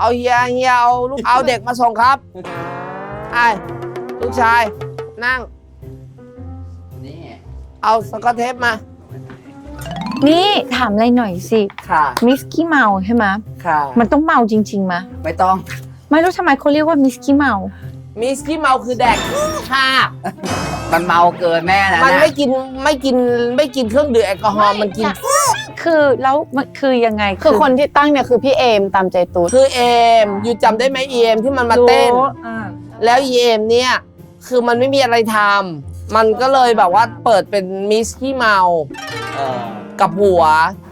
เอาเฮียเฮียเอาลูกเอาเด็กมาส่งครับไอ้ลูกชาย นั่ง นี่ เอาสกอตเทปมา นี่ถามอะไรหน่อยสิ ค่ะ มิสกี้เมาใช่ไหมค่ะ มันต้องเมาจริงๆมะ ไม่ต้อง ไม่รู้ทำไมเขาเรียกว่ามิสกี้เมา มิสกี้เมาคือแดกค่ะ มันเมาเกินแม่นะมันไม่กินไม่กินไม่กินเครื่องดื่มแอลกอฮอล์มันกิน คือแล้วมันคือยังไงคือคนที่ตั้งเนี่ยคือพี่เอมตามใจตูดคือเอมอยู่จำได้ไหมเอมที่มันมาเต้น รู้อ่าแล้วเอมเนี่ยคือมันไม่มีอะไรทำมันก็เลยแบบว่าเปิดเป็นมิสกี้เมาเออกับหัว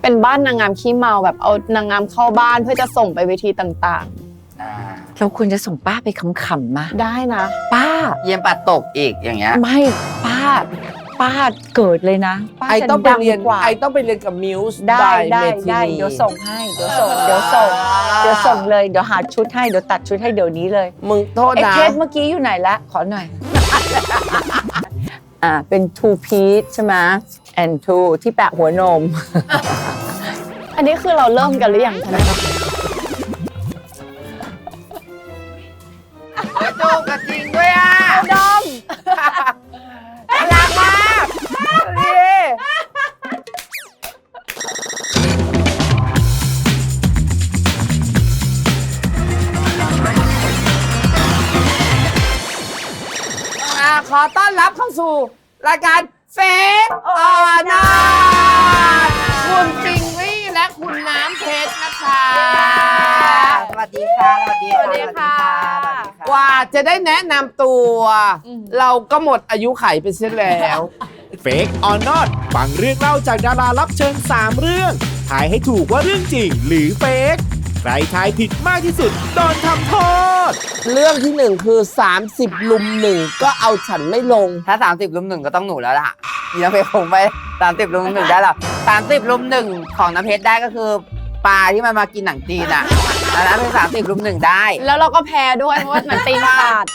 เป็นบ้านนางงามขี้เมาแบบเอานางงามเข้าบ้านเพื่อจะส่งไปเวทีต่างอ่าเราควรจะส่งป้าไปขำๆมาๆ ได้นะ ป้า เยี่ยมปัดตกอีกอย่างเงี้ย ไม่ป้า ป้าเกิดเลยนะป้าไอจะต้องไปดังเรียนกว่าไอต้องไปเรียนกับมิวส์ได้ได้ได้เดี๋ยวส่งให้เดี๋ยวส่งเดี๋ยวส่งเดี๋ยวส่งเลยเดี๋ยวหาชุดให้เดี๋ยวตัดชุดให้เดี๋ยวนี้เลยมึงโทษไอ้นะ เทปเมื่อกี้อยู่ไหนละขอหน่อย อ่าเป็น two piece ใช่ไหม and two ที่แปะหัวนม อันนี้คือเราเริ่มกันหรือยังคะเนี่ยจูบกันจริงด้วยอะด ขอต้อนรับเข้าสู่ รายการเฟสออนอคุณปิงวี่และคุณน้ำเพชรนะคะ สวัสดีค่ะ สวัสดีค่ะ สวัสดีค่ะ กว่าจะได้แนะนำตัว เราก็หมดอายุไขไปเสียแล้วเฟกออนนอตฟังเรื่องเล่าจากดารารับเชิญ 3 เรื่องทายให้ถูกว่าเรื่องจริงหรือเฟก ใครทายผิดมากที่สุดโดนทำโทษ เรื่องที่หนึ่งคือ 30 ลุมหนึ่งก็เอาฉันไม่ลง ถ้า 30ลุมหนึ่งก็ต้องหนูแล้วล่ะมีน้ำเพชรคงไป30ลุมหนึ่งได้หรอ30ลุมหนึ่งของน้ำเพชรได้ก็คือปลาที่มันมากินหนังจีนอะอันนั้นเป็น30ลุมหนึ่งได้ แล้วเราก็แพ้ด้วยเพราะว่าหนังตีนขาด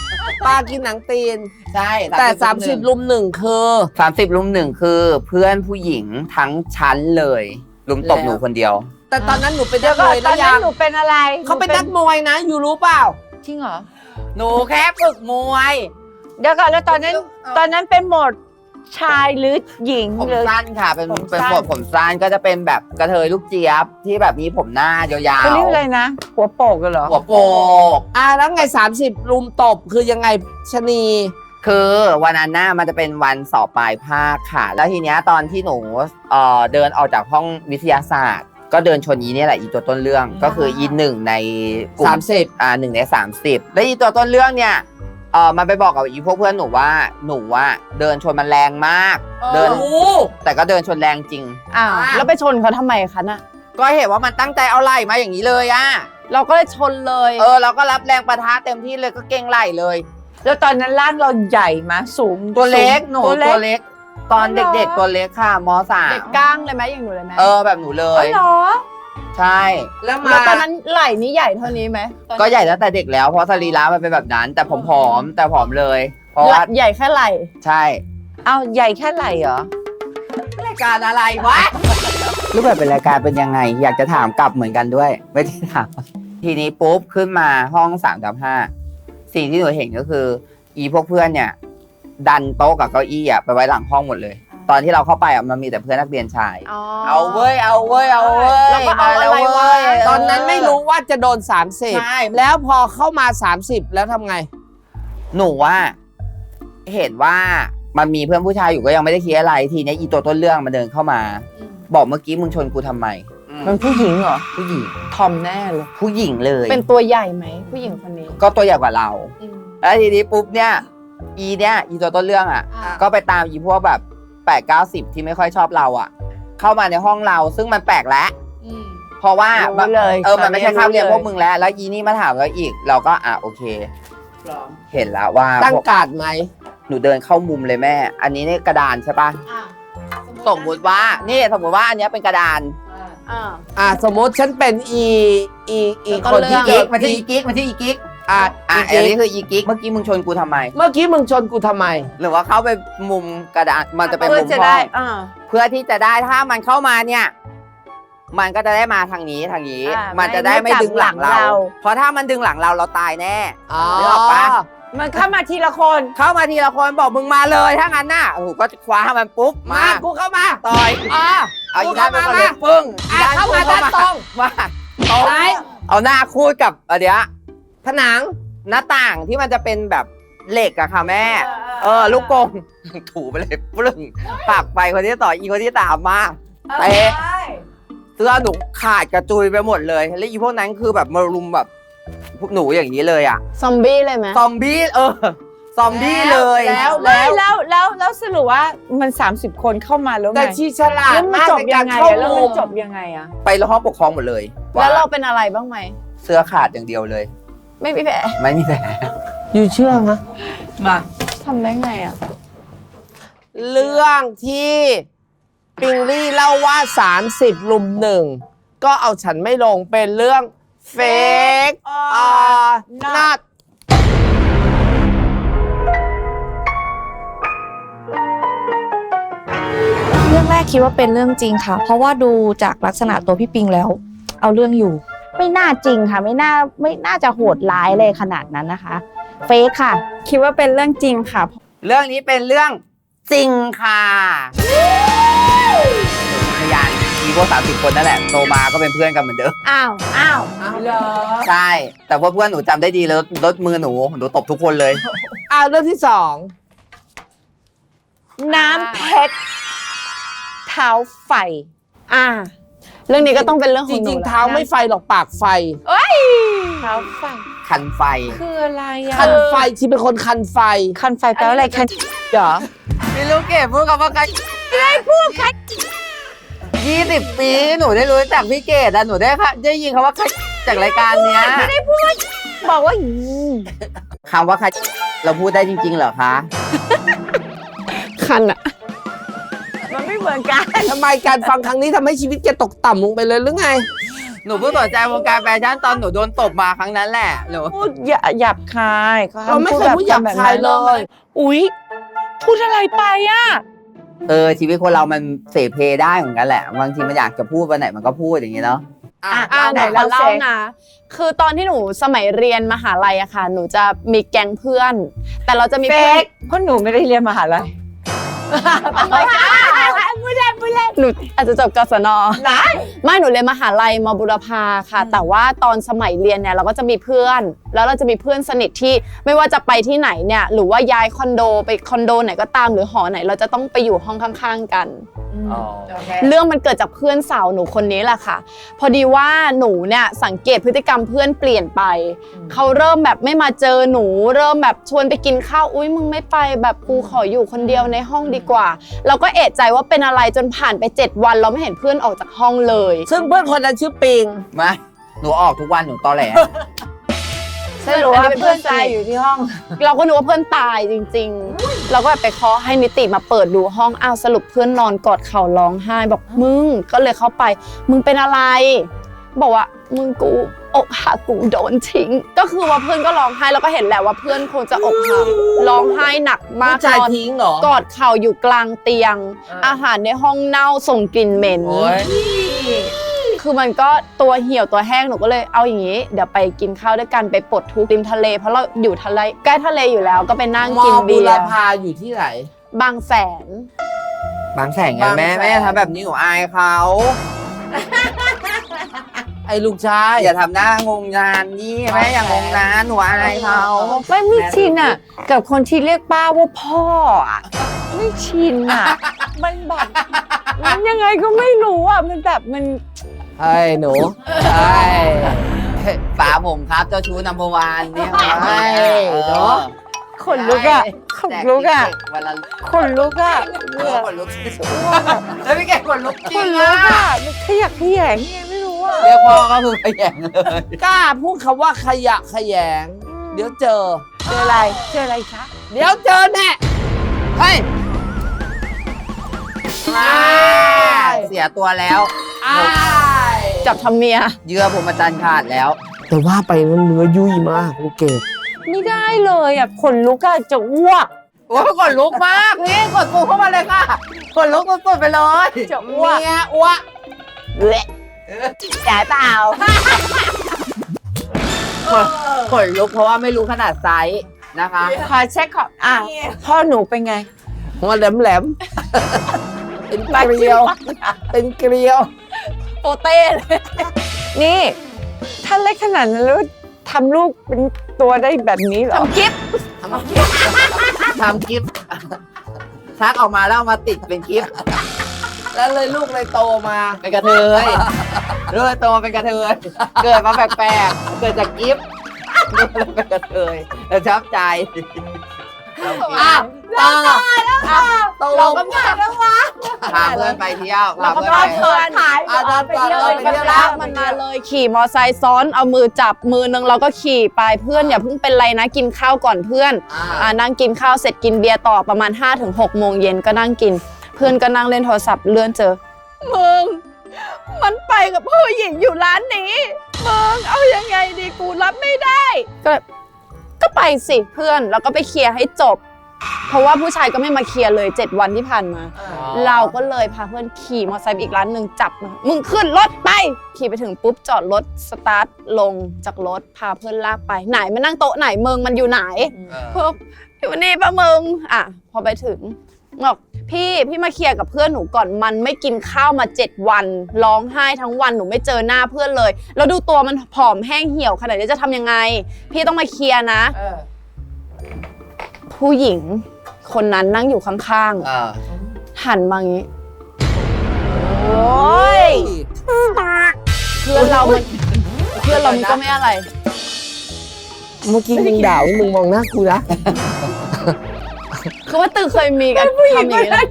ปลากินหนังตีน ใช่แต่ 30 ลุมหนึ่งคือ30ลุมหนึ่งคือเพื่อนผู้หญิงทั้งชั้นเลย ลุมตบหนูคนเดียว แต่ตอนนั้นหนูเป็นเดี๋นัยวกก่มอนวยตอแล้วนนั้ยันงหนูเป็นอะไรเขาเป็นนักมวยนะอยู่รู้เปล่า จริงเหรอ หนูแค่ฝึกมวย เดี๋ยวก่อนแล้วตอนนั้นตอนนั้นเป็นโหมดชายหรือหญิงผมหรือ สั้นค่ะ เป็นผมเป็นสั้นบทผมสั้นก็จะเป็นแบบกระเทยลูกเจี๊ยบที่แบบมีผมหน้ายาวเขาเรียกอะไรนะ หัวโปกกันเหรอ ๆหัวโปก อ่าแล้วไง 30ลุมตบคือยังไงชะนี คือวันนั้นน่ามันจะเป็นวันสอบปลายภาคค่ะ แล้วทีเนี้ยตอนที่หนูเอ่อเดินออกจากห้องวิทยาศาสตร์ ก็เดินชนอีเนี่ยแหละอีตัวต้นเรื่องก็คืออีหนึ่งในกลุ่ม30อ่าหนึ่งในสามสิบแล้วอีตัวต้นเรื่องเนี่ยเออมันไปบอกกับอีพวกเพื่อนหนูว่าหนูว่าเดินชนมันแรงมาก เดินโอ้โหแต่ก็เดินชนแรงจริง อ้าว แล้วไปชนเขาทำไมคะน่ะ ก็เห็นว่ามันตั้งใจเอาไหล่มาอย่างนี้เลยอะเราก็เลยชนเลย เออเราก็รับแรงประทะเต็มที่เลยก็เก่งไหล่เลย แล้วตอนนั้นร่างเราใหญ่มาสูงตัวเล็กสูงหนูตัวตัวเล็กเล็ก ตอนอ๋อเหรอเด็กๆตัวเล็กค่ะมสามเด็กก้างเลยไหมอย่างหนูเลยไหมเออแบบหนูเลอ๋อย เหรอใช่ แล้วมาแล้วตอนนั้นไหล่นี้ใหญ่เท่านี้ไหมตอนนั้นก็ใหญ่ตั้งแต่เด็กแล้วเพราะสรีระมันเป็นแบบนั้น แต่ผมผอมแต่ผอมเลย เพราะว่าใหญ่แค่ไหล่ใช่เอาใหญ่แค่ไหนเหรอรายการอะไรวะรูปแบบเป็นรายการเป็นยังไง อยากจะถามกลับเหมือนกันด้วย ไม่ได้ถาม ทีนี้ปุ๊บขึ้นมาห้องสามทับห้าสิ่งที่หนูเห็นก็คือ อีพวกเพื่อนเนี่ย ดันโต๊ะกับเก้าอี้อะไปไว้หลังห้องหมดเลย ตอนที่เราเข้าไปอะมันมีแต่เพื่อนนักเรียนชาย เอาเว้ยเอาเว้ยเอาเว้ยแล้วก็เอามาแล้วอะไรวะเว้ยตอนนั้นไม่รู้ว่าจะโดน ใช่ 30 แล้วพอเข้ามา 30 แล้วทำไง หนูว่า เห็นว่ามันมีเพื่อนผู้ชายอยู่ก็ยังไม่ได้คิดอะไรทีนี้อีตัวต้นเรื่องมันเดินเข้ามา บอกเมื่อกี้มึงชนกูทำไมมันผู้หญิงเหรอ ผู้หญิงทอมแน่เลย ผู้หญิงเลย เป็นตัวใหญ่ไหมผู้หญิงคนนี้ก็ตัวใหญ่กว่าเราแล้วทีนี้ปุ๊บเนี่ย อีเนี่ยอีตัวต้นเรื่องอะ อ่า ก็ไปตามอีพวกแบบแปดเก้าสิบที่ไม่ค่อยชอบเราอะ เข้ามาในห้องเราซึ่งมันแปลกแล้วเพราะว่ารู้เลยเออมันไม่ใช่ตอนนี้คาบเรียนรู้เลย พวกมึงแล้ว แล้วอีนี่มาถามเราอีก เราก็อะโอเคเห็นแล้วว่าตั้งพวกการ์ดไหม หนูเดินเข้ามุมเลยแม่ อันนี้เนี่ยกระดานใช่ปะสมมุติว่านี่สมมุติว่าอันเนี้ยเป็นกระดานอ่า อ่าสมมติฉันเป็นอีอีอีแล้วก็คนที่เลืกิ๊อกกมาที่อีกิ๊กมาที่อีกิ๊ก อ่าอะอีอันนี้กิ๊กคืออีกิ๊กเมื่อกี้มึงชนกูทำไม เมื่อกี้มึงชนกูทำไม หรือว่าเข้าไปมุมกระดานมันจะเป็นเพื่อมุมจะห้ได้อง อ่า เพื่อที่จะได้ถ้ามันเข้ามาเนี่ย มันก็จะได้มาทางนี้ทางนี้ อ่ามันจะได้ไม่ไม่จับดึงหลังหลังเรา เรา เพราะถ้ามันดึงหลังเราเราตายแน่ อ๋อนึกออกปะ มันเข้ามาทีละคน เข้ามาทีละคนบอกมึงมาเลยถ้างั้นน่ะโอ้โหก็คว้ามันปุ๊บมามากูเข้ามาต่อยอ่า เอาอีกูกด้านเข้าไปมาก่อนเลยมาปึ้งอะเข้ามาปึ้ด้านตรง มาตรงซ้าย เอาหน้าคูดกับอันเนี้ย ผนังหน้าต่างที่มันจะเป็นแบบเหล็กอะค่ะแม่ เออ ลูกกง ถูไปเลยปึ้งปากไปคนที่ต่ออีกคนที่ตามมาเตะเสื้อหนูขาดกระจุยไปหมดเลยแล้วอีพวกนั้นคือแบบมารุมแบบพวกหนูอย่างนี้เลยอะซอมบี้เลยไหมซอมบี้เออซอมบี้เลยแล้วไม่แล้วแล้วแล้วสรุปว่ามัน 30 คนเข้ามาแล้วไงแต่ชีฉลาดแล้วมันมากจบในยัการงไงเข้าอะแล้วมุมันมจบยังไงอะไปห้องปกครองหมดเลย แล้วเราว่าเป็นอะไรบ้างไหมเสื้อขาดอย่างเดียวเลย ไม่มีแผลไม่มีแผลอยู่เชื่อไหมมาทำได้ไงอะ เรื่องที่ปิงลี่เล่าว่า 30 ลุมหนึ่ง ก็เอาฉันไม่ลงเป็นเรื่องเฟกอ่า not เรื่องแรกคิดว่าเป็นเรื่องจริงค่ะ เพราะว่าดูจากลักษณะตัวพี่ปิงแล้ว เอาเรื่องอยู่ ไม่น่าจริงค่ะ ไม่น่าไม่น่าจะโหดร้ายเลยขนาดนั้นนะคะเฟกค่ะ คิดว่าเป็นเรื่องจริงค่ะ เรื่องนี้เป็นเรื่องจริงค่ะพยานมีพวกสามสิบคนนั่นแหละโตมาก็เป็นเพื่อนกันเหมือนเดิมอ้าวอ้าวเหรอใช่ แต่ว่าเพื่อนหนูจำได้ดีแล้วรถมือหนูหนูตบทุกคนเลยอ่าเรื่องที่สองน้ำเพชรเท้าไฟ อ่า เรื่องนี้ก็ต้องเป็นเรื่องขจองหนูริงๆแล้วเท้าไม่ไฟหรอกปากไฟ เท้าไฟคันไฟ คืออะไรอะคันไฟที่เป็นคนคันไฟ คันไฟแปลว่าอะไรคันเหรอไม่รู้เก็บพูดคำว่าใครไม่ได้พูดใครยี่สิบปีหนูได้รู้จักพี่เกดอะหนูได้ค่ะได้ยินคำว่าใครจากรายการเนี้ยไม่ได้พูดบอกว่าคำว่าใครเราพูดได้จริง ๆ เหรอคะ คันอะมันไม่ เหมือนกัน ทำไมการฟังครั้งนี้ทำให้ชีวิตแกตกต่ำลงไปเลยหรือไง หนูเพิ่งสนใจวงการแฟชั่นตอนหนูโดนตบมาครั้งนั้นแหละหนูพูดหยาหยาบคายเขาเราไม่เคยพูดหยาบคายเลย อุ๊ย พูดอะไรไปอะ เออชีวิตคนเรามันเสเพได้เหมือนกันแหละบางทีมันอยากจะพูดวันไหนมันก็พูดอย่างนี้เนาะอะอ่าไหนเล่าเราเล่าสินะ คือตอนที่หนูสมัยเรียนมหาลัยอะค่ะ หนูจะมีแก๊งเพื่อน แต่เราจะมีเฟเพื่อนกเพราะหนูไม่ได้เรียนมหาลัย หนูอาจจะจบกศนไม่หนูเรียนมหาลัยมบุรพาค่ะ แต่ว่าตอนสมัยเรียนเนี่ยเราก็จะมีเพื่อน แล้วเราจะมีเพื่อนสนิทที่ไม่ว่าจะไปที่ไหนเนี่ยหรือว่าย้ายคอนโดไปคอนโดไหนก็ตามหรือหอไหน เราจะต้องไปอยู่ห้องข้าง ๆ กันเรื่องมันเกิดจากเพื่อนสาวหนูคนนี้แหละค่ะ พอดีว่าหนูเนี่ยสังเกตพฤติกรรมเพื่อนเปลี่ยนไป เขาเริ่มแบบไม่มาเจอหนู เริ่มแบบชวนไปกินข้าวอุ้ยมึงไม่ไปแบบกูขออยู่คนเดียวในห้องดีกว่า เราก็เอะใจว่าเป็นอะไรจนผ่านไป 7 วันเราไม่เห็นเพื่อนออกจากห้องเลย ซึ่งเพื่อนคนนั้นชื่อปิงมาหนูออกทุกวันหนูตอแหล สรุปว่าเพื่อนตายอยู่ที่ห้อง เราก็นึกว่าเพื่อนตายจริง ๆ เราก็แบบไปเคาะให้นิติมาเปิดดูห้องอ้าวสรุปเพื่อนนอนกอดเข่าร้องไห้บอกมึงก็เลยเข้าไป มึงเป็นอะไร บอกว่ามึงกูอกหักกูโดนทิ้ง ก็คือว่าเพื่อนก็ร้องไห้แล้วก็เห็นแหละว่าเพื่อนคงจะอกหักร้องไห้หนักมากผู้ชายนอนทิ้งเหรอ กอดเข่าอยู่กลางเตียง อาหารในห้องเน่าส่งกลิ่นเหม็น โอ้ย คือมันก็ตัวเหี่ยวตัวแห้งหนูก็เลยเอาอย่างนี้ เดี๋ยวไปกินข้าวด้วยกันไปปลดทุกข์ริมทะเล เพราะเราอยู่ทะเลใกล้ทะเลอยู่แล้วก็ไปนั่งมกินอบุเบียรร์พาอยู่ที่ไหน บางแสน บางแสงไงบางแสน แม่แม่ทำแบบนี้หนูอายเขาไอ้ลูกชายอย่าทำหน้างงงานนี่แม่อย่างงงนะหนูอายเขา ไม่ไม่ชินอะ กับคนที่เรียกป้าว่าพ่ออะไม่ชินอะ มันแบบมันยังไงก็ไม่รู้อะมันแบบมัน ไอ้หนูไอ้ป๋าผมครับเจ้าชู้นัมเบอร์วันเนี่ยใช่เออเนอะขนลุกอะขนลุกอะแจติ๊วันละขนลุกอะเออขนลุกที่สุดแล้วพี่แกขนลุกจขริงนลุอะกอะมันขยักขยงไงไม่รู้อะเรียกพ่อก็คือขยันเลยกล้าพูดคำว่าขยะขยง เดี๋ยวเจอ เจออะไร เจออะไรคะ เดี๋ยวเจอแน่เฮ้ยเสียตัวแล้วอ้าย จับทำเมีย เยื่อผมอาจารย์ขาดแล้ว แต่ว่าไปมันเนื้อยุ่ยมากลูกเกดไม่ได้เลยอะขนลุกอะจะอ้วกโอ้ยกดลุกมากนี่กดปูเข้ามาเลยค่ะกดลุกสุดๆไปเลยจะอ้วกเมียอ้วกเอจ่ายเปล่าขนลุกเพราะว่าไม่รู้ขนาดไซส์นะคะขอเช็คขออะพ่อหนูเป็นไง หัวแหลมแหลมๆเป็นเกลียว เป็นเกลียว โปเต้เลย นี่ ถ้าเล็กขนาดนั้นแล้วทำลูกเป็นตัวได้แบบนี้เหรอ ทำกิฟต์ทำกิฟต์ทำกิฟต์ชักออกมาแล้วเอามาติดเป็นกิฟต์แล้วเลยลูกเลยโตมาเป็นกระเทยเรื่อยโตมาเป็นกระเทยเกิดมาแปลกๆเกิดจากกิฟต์เกิดมาเป็นกระเทยแล้วชอบใจ อะต่อตกลเรางก็ผ่านแล้ววะ พาเพื่อนไปเที่ยวพาเราก็เพื่อนพาไป เพื่อนถ่ายอะตอนก่อนเราไปก็เที่ยวลาแล้วกมันมาเลยขี่มอไซค์ซ้อนเอามือจับมือนึงเราก็ขี่ไปเพื่อนอย่าเพิ่งเป็นไรนะกินข้าวก่อนเพื่อนอ่าอ่านั่งกินข้าวเสร็จกินเบียร์ต่อประมาณ5้าถึงหกโมงเย็นก็นั่งกิน เพื่อนก็นั่งเล่นโทรศัพท์เลื่อนเจอมึงมันไปกับผู้หญิงอยู่ร้านนี้มึงเอายังไงดีกูรับไม่ได้ ก็ก็ ไปสิเพื่อนแล้วก็ไปเคลียร์ให้จบ เพราะว่าผู้ชายก็ไม่มาเคลียร์เลย 7 วันที่ผ่านมา เราก็เลยพาเพื่อนขี่มอเตอร์ไซค์ไปอีกร้านหนึ่งจับมามึงขึ้นรถไป ขี่ไปถึงปุ๊บจอดรถสตาร์ทลงจากรถพาเพื่อนลากไปไหนมานั่งโต๊ะไหนมึงมันอยู่ไหนเออปุ๊บอยู่นี่ปะมึงอะพอไปถึงบอก พี่พี่มาเคลียร์กับเพื่อนหนูก่อนมันไม่กินข้าวมาเจ็ดวันร้องไห้ทั้งวันหนูไม่เจอหน้าเพื่อนเลย แล้วดูตัวมันผอมแห้งเหี่ยวขนาดนี้จะทำยังไง พี่ต้องมาเคลียร์นะผู้หญิงคนนั้นนั่งอยู่ข้างเออๆหันมาอย่างนี้โอ้ยเพื่อนเรามันเพื่อนเรามันก็ไม่อะไร เมื่อกี้มึงด่าว่ามึงมองหน้ากูนะ คือว่าตึงเคยมีกันทำอย่างนี้นะ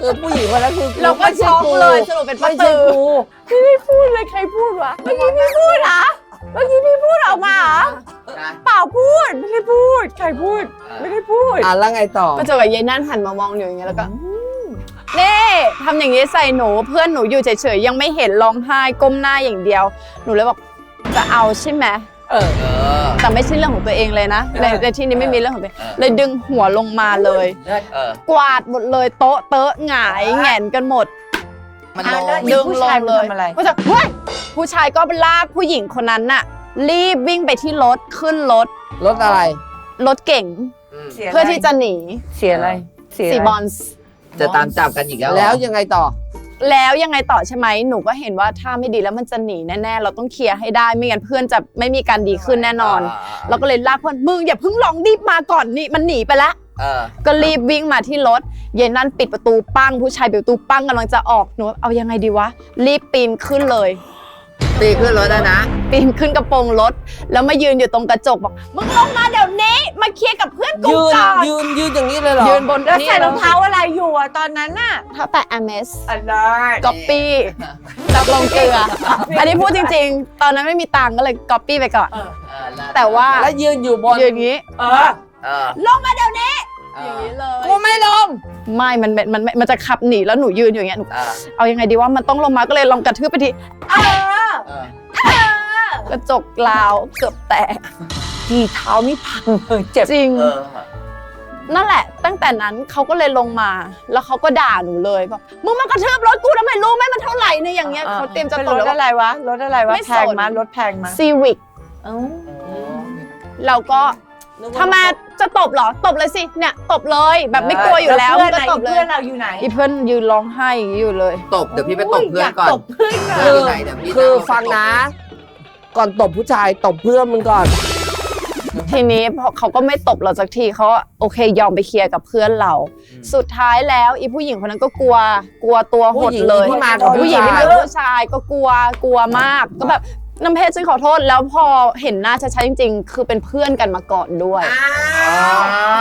เออผู้หญิงคนนั้นคือเราก็ช็อกเลยสรุปเป็นป้าไม่ใช่ตือกูพี่ไม่พูดเลยใครพูดวะเมื่อกี้พี่พูดเหรอเมื่อกี้พี่พูดออกมาเหรอนะเปล่าพูดไม่ได้พูดใครพูด ไม่ได้พูดอะแล้วไงต่อก็เจอกับยายนั่นหันมามองอยู่อย่างเงี้ยแล้วก็นี่ทำอย่างนี้ใส่หนูเพื่อนหนูอยู่เฉยๆยังไม่เห็นร้องไห้ก้มหน้าอย่างเดียว หนูเลยบอกจะเอาใช่ไหม เออ แต่ไม่ใช่เรื่องของตัวเองเลยนะ ในในที่นี้ไม่มีเรื่องของตัวเอง เออ เลยดึงหัวลงมาเลยเออกวาดหมดเลยโต๊ะเตอะหงายแหงนกันหมด มันอะลงแล้วดึงผู้ลชายงมันเลยทำอะไร ผู้ชายเฮ้ยผู้ชายก็ลากผู้หญิงคนนั้นน่ะ รีบวิ่งไปที่รถขึ้นรถรถอะไร รถเก่งอืมสียไรเพื่อที่จะหนีเสียอะไรเสียสีอะไรบอลส์จะตามจับกันอีกแล้วเหรอแล้วยังไงต่อ แล้วยังไงต่อใช่ไหมหนูก็เห็นว่าถ้าไม่ดีแล้วมันจะหนีแน่ๆ เราต้องเคลียร์ให้ได้ไม่งั้นเพื่อนจะไม่มีการดีขึ้นแน่นอน เราก็เลยลากเพื่อนมึงอย่าเพิ่งลองรีบมาก่อนนี่มันหนีไปแล้วเออก็รีบวิ่งมาที่รถเย็นนั่นปิดประตูปั้งผู้ชายปิดประตูปั้งกำลังจะออกหนูว่าเอายังไงดีวะรีบปีนขึ้นเลย ตีขึ้นรถแล้วนะ ปีนขึ้นกระโปรงรถ แล้วมายืนอยู่ตรงกระจกบอกมึงลงมาเดี๋ยวนี้มาเคลียร์กับเพื่อนกูยืนก่อนยืนยืนอย่างนี้เลยเหรอยืนบนแล้วนี่ใส่รองเท้าอะไรอยู่อะตอนนั้นน่ะเท้าแตะ MS อะไรก๊อปปี้จากลงเกลือ อันนี้พูดจริง ๆ ตอนนั้นไม่มีตังค์ก็เลยก๊อปปี้ไปก่อนเออล้แต่ว่าแล้วยืนอยู่บนยืนอย่างนี้ เออเออลงมาเดี๋ยวนี้เออย่างอนี้เลย กูไม่ลง ไม่ มันมันมันมันจะขับหนีแล้วหนูยืนอยู่อย่างเงี้ยหนูเออเอายังไงดีว่ามันต้องลงมาก็เลยลองกระทืบไปทีเออเออ กระจกลาวเกือบแตก ที่เท้านี่พังเลยเจ็บจริง เออนั่นแหละ ตั้งแต่นั้นเขาก็เลยลงมา แล้วเขาก็ด่าหนูเลยบอกมึงมากระทืบรถกูทำไมรู้ไหมมันเท่าไหร่เนี่ยอย่างเงี้ยเขาเตรียมจะเป็นตรบถแล้วอะไรวะรถอะไรวะไม่แพสนงมารถแพงมาซีวิกเอ้าเราก็ทำไมจะตบเหรอตบเลยสิเนี่ยตบเลยแบบไม่กลัวอยู่แล้วเพื่อนก็ไหนตบเลเพื่อยนเราอยู่ไหนอีเพื่อนยืนร้องไห้อยู่เลย ตบเดี๋ยวพี่ไปตบเพื่อนก่อนยาตบเพื่อนหน่เพื่ออนยอยู่ไหนเดี๋ยวพี่คือนั่รถไปฟังตบนะ ก่อนตบผู้ชายตบเพื่อนมึงก่อน ทีนี้พอเขาก็ไม่ตบเราสักทีเขาก็โอเคยอมไปเคลียร์กับเพื่อนเรา สุดท้ายแล้วอีผู้หญิงคนนั้นก็กลัวกลัวตัวหผู้ดหญิงเลยที่มากับผู้หญิงที่ผู้ชายมากับผู้ชายก็กลัวกลัวมาก ก็แบบน้ำเพชรฉันขอโทษแล้วพอเห็นหน้าชัดๆจริง ๆ คือเป็นเพื่อนกันมาก่อนด้วย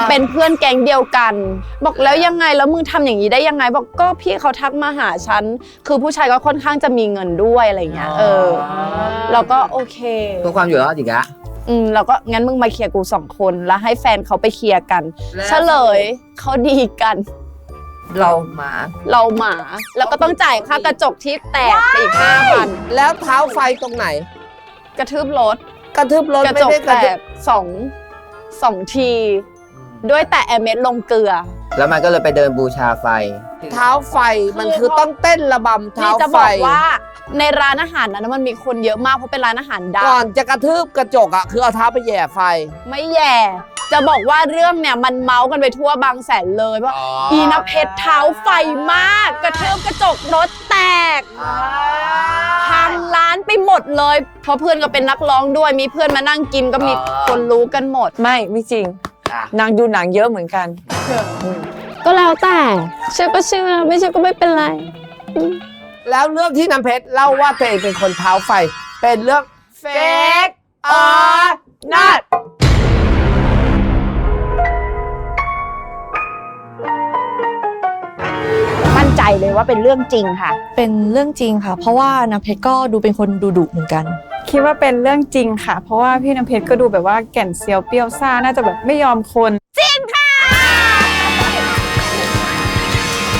เป็นเพื่อนแก๊งเดียวกัน บอกแล้วยังไงแล้วมึงทำอย่างนี้ได้ยังไง บอกก็พี่เขาทักมาหาฉัน คือผู้ชายก็ค่อนข้างจะมีเงินด้วยอะไรเงี้ยเออเราก็โอเคเพื่อความอยู่รอดอีกอะอืมเราก็งั้นมึงมาเคลียร์กูสองคนแล้วให้แฟนเขาไปเคลียร์กัน เฉลยเขาดีกัน เราหมา เราหมา แล้วก็ต้องจ่ายค่ากระจกที่แตกไปอีกห้าพันแล้วเท้าไฟตรงไหน กระทืบรถกระทืบรถกระไม่จกได้กแตระทืบกสอง สองที ด้วยแต่แอร์เมสลงเกลือ แล้วมันก็เลยไปเดินบูชาไฟ เท้าไฟมันคือต้องเต้นระบำนี่เท้าจะไฟบอกว่าในร้านอาหารนั้นมันมีคนเยอะมากเพราะเป็นร้านอาหารดัก่องนจะกระทืบกระจกอะคือเอาเท้าไปแหย่ไฟ ไม่แย่ จะบอกว่าเรื่องเนี่ยมันเมาส์กันไปทั่วบางแสนเลยว่าอ๋ออีนเพชรเท้าไฟมาก กระเทืบกระจกรถแตกพังร้านไปหมดเลยเพ ราะเพื่อนก็เป็นนักร้องด้วย มีเพื่อนมานั่งกินก็มีคนรู้กันหมด ไม่ไม่จริง อะนางดูหนังเยอะเหมือนกัน ก็แล้วแต่เชื่อก็เชื่อไม่เชื่อก็ไม่เป็นไร แล้วเรื่องที่น้ำเพชรเล่าว่าตัวเองเป็นคนเท้าไฟ เป็นเรื่องเฟกออนัดมั่นใจเลยว่าเป็นเรื่องจริงค่ะ เป็นเรื่องจริงค่ะ เพราะว่าน้ำเพชรก็ดูเป็นคนดุดุๆเหมือนกัน คิดว่าเป็นเรื่องจริงค่ะ เพราะว่าพี่น้ำเพชรก็ดูแบบว่าแก่นเซียวเปรี้ยวซ่าน่าจะแบบไม่ยอมคน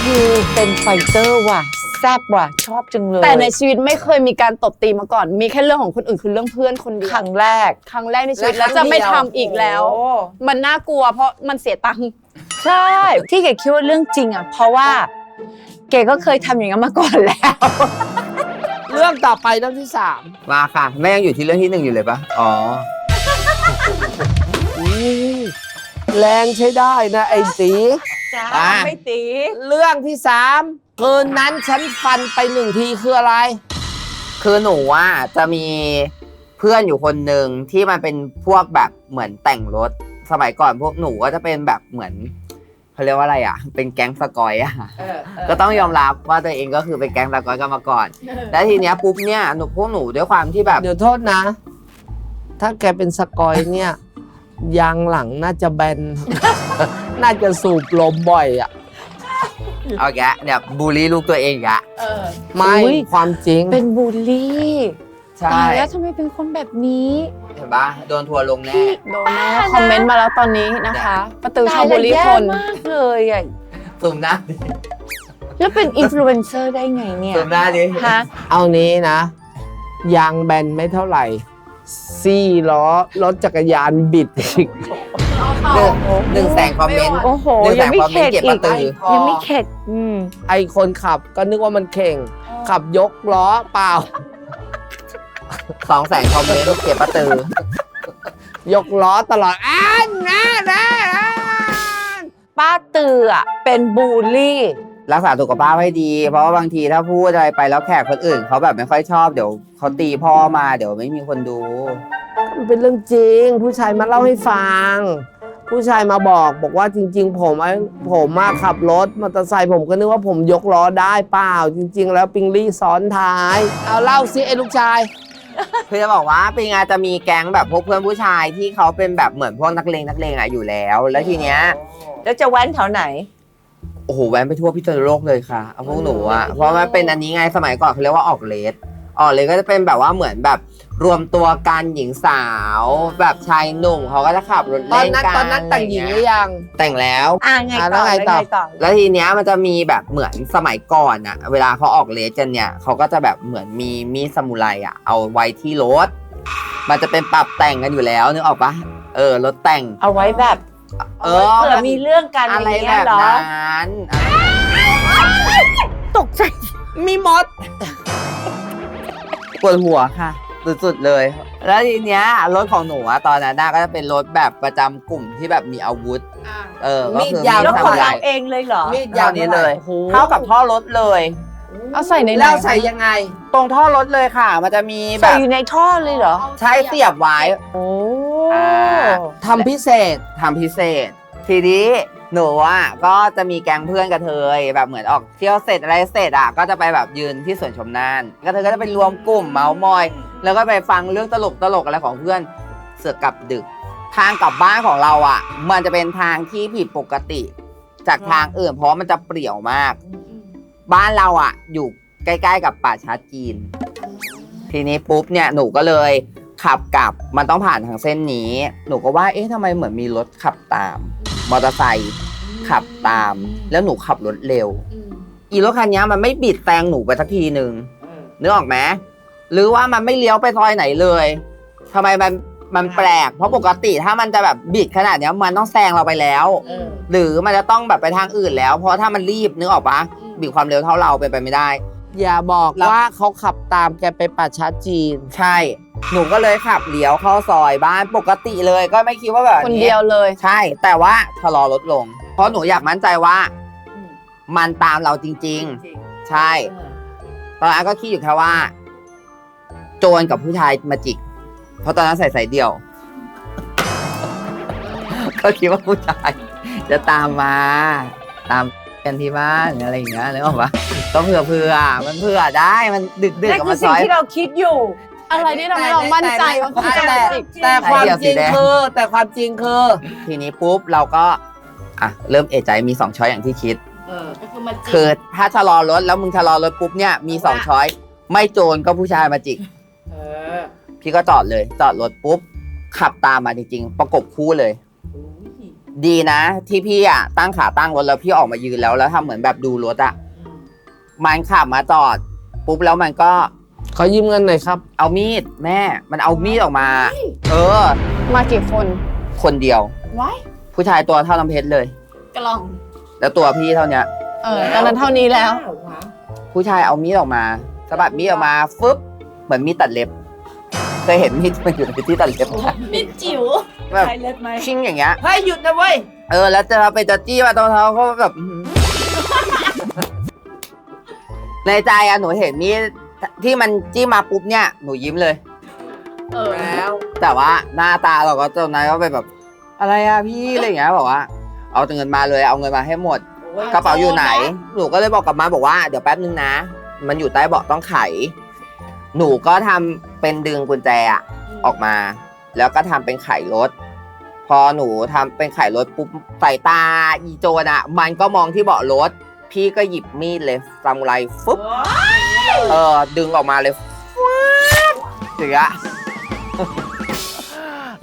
คือเป็นไฟเตอร์ว่ะแซบว่ะชอบจังเลย แต่ในชีวิตไม่เคยมีการตบตีมาก่อน มีแค่เรื่องของคนอื่นคือเรื่องเพื่อนคนเดียวครั้งแรก ครั้งแรกในชีวิตแล้วจะไม่ทำอีกแล้ว มันน่ากลัวเพราะมันเสียตังค์ใช่ที่เกดคิดว่าเรื่องจริงอะเพราะว่า เกดก็เคยทำอย่างนั้นมาก่อนแล้วเรื่องต่อไปเรื่องที่สามมาค่ะ แม่ยังอยู่ที่เรื่องที่หนึ่งอยู่เลยปะอ๋ออุ๊ยแรงใช้ได้นะไอ้ตีจ้าอะ ไม่ตีเรื่องที่สามคืนนั้นฉันฟันไปหนึ่งทีคืออะไร คือหนูว่าจะมีเพื่อนอยู่คนหนึ่งที่มันเป็นพวกแบบเหมือนแต่งรถ สมัยก่อนพวกหนูก็จะเป็นแบบเหมือน เขาเรียกว่าอะไรอะ เป็นแก๊งสกอยอะก็ต้องยอมรับว่าตัวเองก็คือเป็นแก๊งสกอยกันมาก่อนแล้วทีเนี้ยปุ๊บเนี่ยหนูพวกหนูด้วยความที่แบบ เดี๋ยวโทษนะ ถ้าแกเป็นสกอยเนี่ย ยางหลังน่าจะแบน น่าจะสูบลมบ่อยอะ เอาแกะเนี่ยบูลลี่ลูกตัวเองอะไม่อุ๊ย ความจริงเป็นบูลลี่ใช่ ตายแล้วทำไมเป็นคนแบบนี้ เห็นปะโดนทัวร์ลงแน่ โดนแน่คอมเมนต์มาแล้วตอนนี้นะคะ ประตูชาวบุรีตายคแล้วนแย่มากเลยอะซูมหน้าแล้วเป็นอินฟลูเอนเซอร์ได้ไงเนี่ยซูมหน้าดิฮะเอานี้นะ ยางแบนไม่เท่าไหร่ ซี่ล้อรถจักรยานบิดอีกหนึ่งหนึ่งแสนคอมเมนต์ โอ้โห หนึ่งแสยังนไม่คอมเมนเข็ต์ดเก็บอีมากตือยังไม่เข็ดอืม ไอคนขับก็นึกว่ามันเข่ง ขับยกล้อเปล่า สองแสนคอมเมนต์เก็บมาตือ ยกล้อตลอดอ้านนะนะอ่านป้าตืออะเป็นบูลลี่ รักษาสุขภาพให้ดี เพราะว่าบางทีถ้าพูดอะไรไปแล้วแขกคนอื่น เขาแบบไม่ค่อยชอบเดี๋ยวเขาตีพ่อมาเดี๋ยวไม่มีคนดู มันเป็นเรื่องจริง ผู้ชายมาเล่าให้ฟัง ผู้ชายมาบอกบอกว่าจริง ๆ ผมไอ้ผมมาขับรถมอเตอร์ไซค์ผมก็นึกว่าผมยกล้อได้เปล่า จริง ๆ แล้วปิงลี่ซ้อนท้าย เอาเล่าสิไอ้ลูกชาย คือจะบอกว่าปิงอาจจะมีแก๊งแบบพวกเพื่อนผู้ชายที่เขาเป็นแบบเหมือนพวกนักเลงนักเลงอะอยู่แล้ว แล้วทีเนี้ยแล้วจะแว้นแถวไหน โอ้โหแว้นไปทั่วพิษณุโลกเลยค่ะเอาพวกหนูอะเพราะมันเป็นอันนี้ไงสมัยก่อนเขาเรียกว่าออกเลส ออกเลสก็จะเป็นแบบว่าเหมือนแบบรวมตัวกันหญิงสาว แบบชายหนุ่มเขาก็จะขับรถตอนเล่นนั้นกันตอนนั้นแต่งหญิงหรือยัง แต่งแล้ว อ่าไงอะแล้ต่วอไงแล้วต่อไงต่อ แล้วทีเนี้ยมันจะมีแบบเหมือนสมัยก่อนอะเวลาเขาออกเลสกันเนี่ยเขาก็จะแบบเหมือนมีมีดสมุไรอะเอาไว้ที่รถ มันจะเป็นปรับแต่งกันอยู่แล้วนึกออกปะเออรถแต่ง เอาไว้แบบเออเผื่อมีเรื่องกันอะไรย่างแบเงี้ยบเหรอนั้น ตกใจมีมด ปวดหัวค่ะ สุดๆเลย แล้วทีเนี้ยรถของหนูอะตอนนั้นน่ะก็จะเป็นรถแบบประจำกลุ่มที่แบบมีอาวุธเออก็คือมีดยาวแล้วมีขทำองอะไรเราเองเลยเหรอ มีดยาเท่าวนี้เลย โอ้โห เท่ากับท่อรถเลย เอาใส่ในไหนแล้วใส่ยังไง ตรงท่อรถเลยค่ะ มันจะมีแบใส่บอยู่ในท่อเลยเหรอ ใช้เสียบไว้ โอ้ อ่าทำพิเศษทำพิเศษ ทีนี้ หนูอะก็จะมีแก๊งเพื่อนกับเธอแบบเหมือนออกเที่ยวเสร็จอะไรเสร็จอะก็จะไปแบบยืนที่สวนชมน่านก็เธอก็จะไปรวมกลุ่มเมาส์มอย แล้วก็ไปฟังเรื่องตลกตลกอะไรของเพื่อนเสือกกลับดึก ทางกลับบ้านของเราอะ มันจะเป็นทางที่ผิดปกติ จากทางอื่นเพราะมันจะเปรี่ยวมาก บ้านเราอะ อยู่ใกล้ๆกับป่าช้าจีน ทีนี้ปุ๊บเนี่ยหนูก็เลยขับกลับมันต้องผ่านทางเส้นนี้ หนูก็ว่าเอ๊ะทำไมเหมือนมีรถขับตาม มอเตอร์ไซค์ขับตาม แล้วหนูขับรถเร็ว อีรถคันนี้มันไม่บิดแซงหนูไปสักทีหนึ่งนึกออกไหมหรือว่ามันไม่เลี้ยวไปซอยไหนเลยทำไมมันมันแปลก เพราะปกติถ้ามันจะแบบบิดขนาดเนี้ยมันต้องแซงเราไปแล้ว หรือมันจะต้องแบบไปทางอื่นแล้ว เพราะถ้ามันรีบนึกออกปะบิดความเร็วเท่าเราเป็นไปไม่ได้ อย่าบอกแล้วว่าเขาขับตามแกไปป่าช้าจีน ใช่ หนูก็เลยขับเลี้ยวเข้าซอยบ้านปกติเลยก็ไม่คิดว่าแบบคนเดียวเลย ใช่ แต่ว่าชะลอรถลง เพราะหนูอยากมั่นใจว่า มันตามเราจริง ๆ ใช่ตอนนั้นก็คิดอยู่แค่ว่า โจรกับผู้ชายมาจิก เพราะตอนนั้นใส่สายเดี่ยว ก็คิดว่าผู้ชาย จะตามมา ตามกันที่บ้านอะไรอย่างเงี้ยนึกออกปะต้องเผื่อเผื่อๆมันเผื่อได้มันดึกๆนั่นกับคืมาอซสิ่งอย ที่เราคิดอยู่ อะไรที่ทำให้เรามั่นใจว่าเขาจะแต่มาจิกแต่ความเดี่ยวจสีริงแดงคือแต่ความจริงคือ ทีนี้ปุ๊บเราก็อะเริ่มเอะใจมีสองช้อยอย่างที่คิดคือถ้าชะลอรถแล้วมึงชะลอรถปุ๊บเนี่ยมีสองช้อยไม่โจรก็ผู้ชายมาจิกพี่ก็จอดเลยจอดรถปุ๊บ ขับตามมาจริงๆ ประกบคู่เลยดีนะ ที่พี่อะตั้งขาตั้งรถแล้วพี่ออกมายืนแล้วแล้วทำเหมือนแบบดูรถอะ มันขับมาจอด ปุ๊บแล้วมันก็ ขอยืมเงินหน่อยครับ เอามีดแม่ มันเอามีดออกมา เออ มากี่คนคนเดียว ไว้ผู้ชายตัวเท่าน้ำเพชรเลย กล่อง แล้วตัวพี่เท่าเนี้ย เออตอนนั้นเท่านี้แล้ว ผู้ชายเอามีดออกมาสะบัดมีดออกมาฟึบเหมือนมีดตัดเล็บเคยเห็นมีดมันอยู่ในที่ตัดเล็บไหมมิดจิ๋วแบบใช้เล็บไหมชิ่งอย่างเงี้ย เฮ้ยหยุดนะเว้ย เออ แล้วจะไปจะจี้มาตรงเท้าก็แบบอื้อหือในใจอะหนูเห็นมีด ที่มันจี้มาปุ๊บเนี่ยหนูยิ้มเลย เออแล้ว แต่ว่าหน้าตาเราก็ตอนนั้นก็ไปแบบ อะไรอะพี่อะไรอย่างเงี้ยบอกว่า เอาเงินมาเลยเอาเงินมาให้หมด กระเป๋าอยู่ไหน หนูก็เลยบอกกับมาบอกว่าเดี๋ยวแป๊บนึงนะ มันอยู่ใต้เบาะต้องไข หนูก็ทำเป็นดึงกุญแจอะออกมา แล้วก็ทำเป็นไขรถ พอหนูทำเป็นไขรถปุ๊บสายตาอีโจนอะมันก็มองที่เบาะรถ พี่ก็หยิบมีดเลยซามูไรฟึบ เออดึงออกมาเลยฟึบเสีย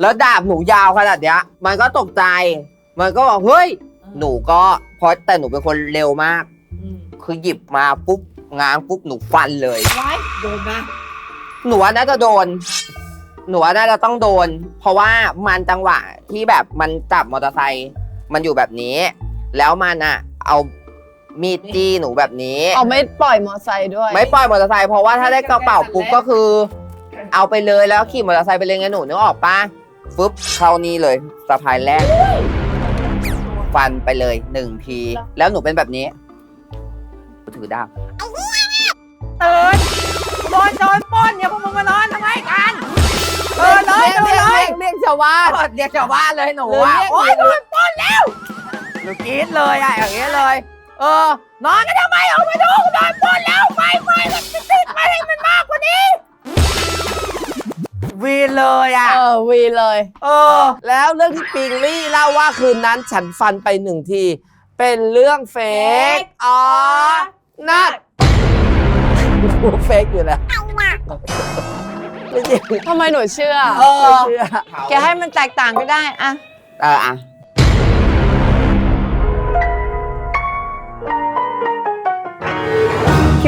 แล้วดาบหนูยาวขนาดเนี้ย มันก็ตกใจ มันก็บอกเฮ้ย หนูก็เพราะแต่หนูเป็นคนเร็วมาก คือหยิบมาปุ๊บง้างปุ๊บหนูฟันเลยโดนไหมหนูว่าน่าจะโดน หนูว่าน่าจะต้องโดน เพราะว่ามันจังหวะที่แบบมันจับมอเตอร์ไซค์มันอยู่แบบนี้ แล้วมันอะเอา มีดจี้หนูแบบนี้ เอาไม่ปล่อยมอไซค์ด้วย ไม่ปล่อยมอเตอร์ไซค์เพราะว่าถ้าได้กระเป๋าปุ๊บก็คือ เอาไปเลยแล้วขี่มอเตอร์ไซค์ไปเลยไงหนูนึกออกปะฟึบเข้านี่เลยสะพายแรก ฟันไปเลยหนึ่งที แล้วหนูเป็นแบบนี้ ถือดาบตื่นโดนโจรปล้นเนี่ยพวกมึงมานอนทำไมกันเออเลยเรียกเลเรียกยเรียกเรียกชาวบ้านเรียกชาวบ้านเลยหนูหรืออะเรียกโอ๊ยโดนปล้นแล้วหนูกรี๊ดเลยอะอย่างเงี้ยเลย เออนอนกันทำไมออกมาดูโดนปล้นแล้วไฟไฟมันติดไปให้มันมากกว่านี้วีนเลยอะ เออวีเลย เออ แล้วเรื่องที่ปิงลี่เล่าว่าคืนนั้นฉันฟันไปหนึ่งที เป็นเรื่องเฟกอ๋อนัดเฟกอยู่แล้วไม่จริงทำไมหนูเชื่อ เออเชื่อแกให้มันแตกต่างก็ได้อะเอออะ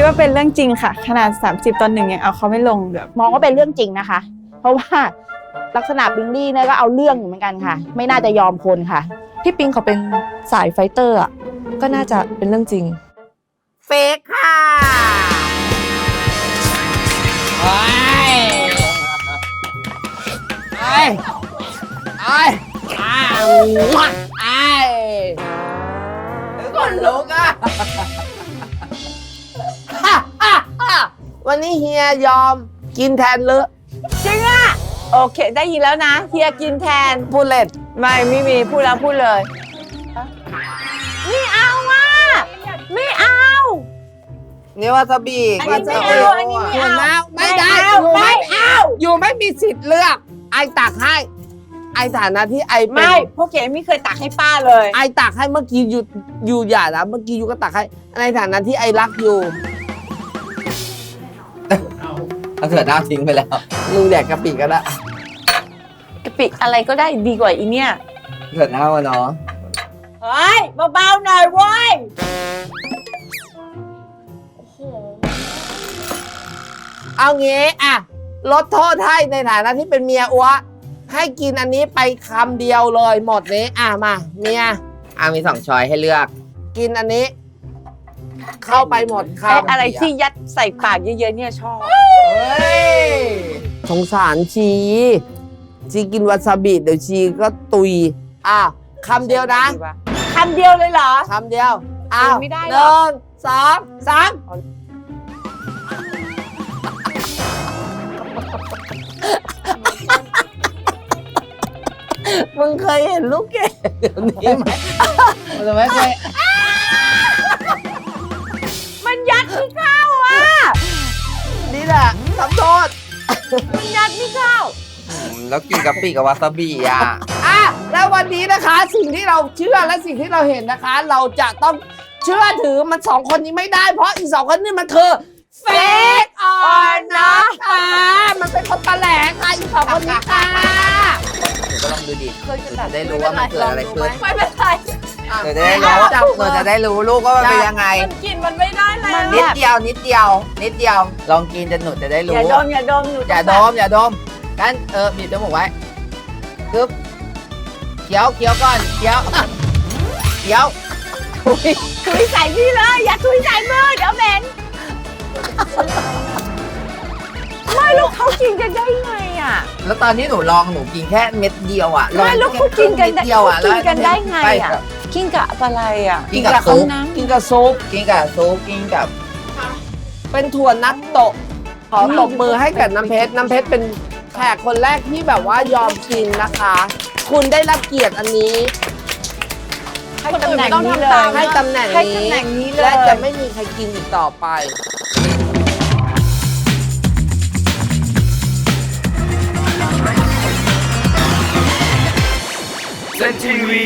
คิดว่าเป็นเรื่องจริงค่ะ ขนาด 30ตอนหนึ่งยังเอาเขาไม่ลงแบบมองว่าเป็นเรื่องจริงนะคะ เพราะว่าลักษณะปิงลี่เนี่ยก็เอาเรื่องอยู่เหมือนกันค่ะ ไม่น่าจะยอมคนค่ะ พี่ปิงเขาเป็นสายไฟเตอร์อะก็น่าจะเป็นเรื่องจริง เฟกค่ะไอ้ไอ้ไอ้อ้าวไอ้คนลุกอะ วันนี้เฮียยอมกินแทนเลอะจริงอะโอเค ได้ยินแล้วนะเฮียกินแทนพูดเล่นไม่ไม่มีพูดแล้วพูดเลยไม่เอาอะไม่เอานี่วาซาบิอันนี้ไม่เอาอันนี้ไม่อยู่เอาแล้วไม่ได้ไม่เอาอยู่ไม่เอาอยู่ไม่มีสิทธิ์เลือก ไอตักให้ไอฐานะที่ไอเป็นไม่พวกเก๋ไม่เคยตักให้ป้าเลย ไอตักให้เมื่อกี้อยู่อยู่อย่านะเมื่อกี้อยู่ก็ตักให้ในฐานะที่ไอรักอยู่ เอาเถื่อน้าทิ้งไปแล้ว มึงแดกกะปิกันละกะปิอะไรก็ได้ดีกว่าอีเนี่ยเถื่อน้ามาเนาะเฮ้ยเบาๆหน่อยเว้ยเอางี้อะลดโทษให้ในฐานะที่เป็นเมียอัวให้กินอันนี้ไปคำเดียวเลยหมดนี้อะมาเมียอะมีสองช้อยให้เลือก กินอันนี้ เข้าไปหมดไอ้คำอะไรที่ยัดใส่ปากเยอะๆเนี่ยชอบ เฮ้ย สงสารชี ชีกินวาซาบิเดี๋ยวชีก็ตุย อะคำเดียวนะคำเดียวเลยเหรอ คำเดียว อ้าวไม่ได้หหรอ นึ่งสองสามมึงเคยเห็นลูกเกดเดี๋ยวนี้ไหมมันจะไม่เคย แหละทำโทษมันยัดที่ข้าวอืมแล้วกินกับปีกับวาซาบิอะ อะแล้ววันนี้นะคะสิ่งที่เราเชื่อและสิ่งที่เราเห็นนะคะ เราจะต้องเชื่อถือมันสองคนนี้ไม่ได้ เพราะอีกสองคนนี้มันคือเฟกออนนะค่ะมันเป็นคนตะแหลงค่ะอีกสองคนนี้ค่ะหนูก็ลองดูดิหนูจะได้รู้ว่ามันเกิดอะไรขึ้นไม่เป็นไร หนูจะได้รู้ว่าหนูจะได้รู้ลูกว่ามันเป็นยังไง มันกินมันไม่ได้แล้ว นิดเดียวนิดเดียว นิดเดียว ลองกินจนหนูจะได้อรู้ย่าดมอย่าดมหนูอย่าดมอย่าดมงั้นเออบีบจมูกไว้กึ๊บเคี้ยวเคี้ยวก่อนเคี้ยวเคี้ยวถุยใส่พี่เลย อย่าถุยใส่มือเดี๋ยวเหม็นไม่ลูกเขากินกันได้ไงอะ แล้วตอนที่หนูลองหนูกินแค่เม็ดเดียวอะไม่แล้วเขากินกันได้เดียวอะเขากินกันได้ไงอะแล้ว กินกับอะไรอะกินกับซุป น้ำกินกับซุปกินกับซุปกินกับ เป็นถั่วนัตโตะขอตบมือให้กับน้ำเพชรน้ำเพชรเป็นแขกคนแรกที่แบบว่ายอมกินนะคะ คุณได้รับเกียรติอันนี้ให้ตำแหน่งนี้เลคนอื่นไม่ต้องทำตามยให้ตำแหน่งให้นี้ตำแหน่งนี้เลย และจะไม่มีใครกินอีกต่อไป เซนทีวี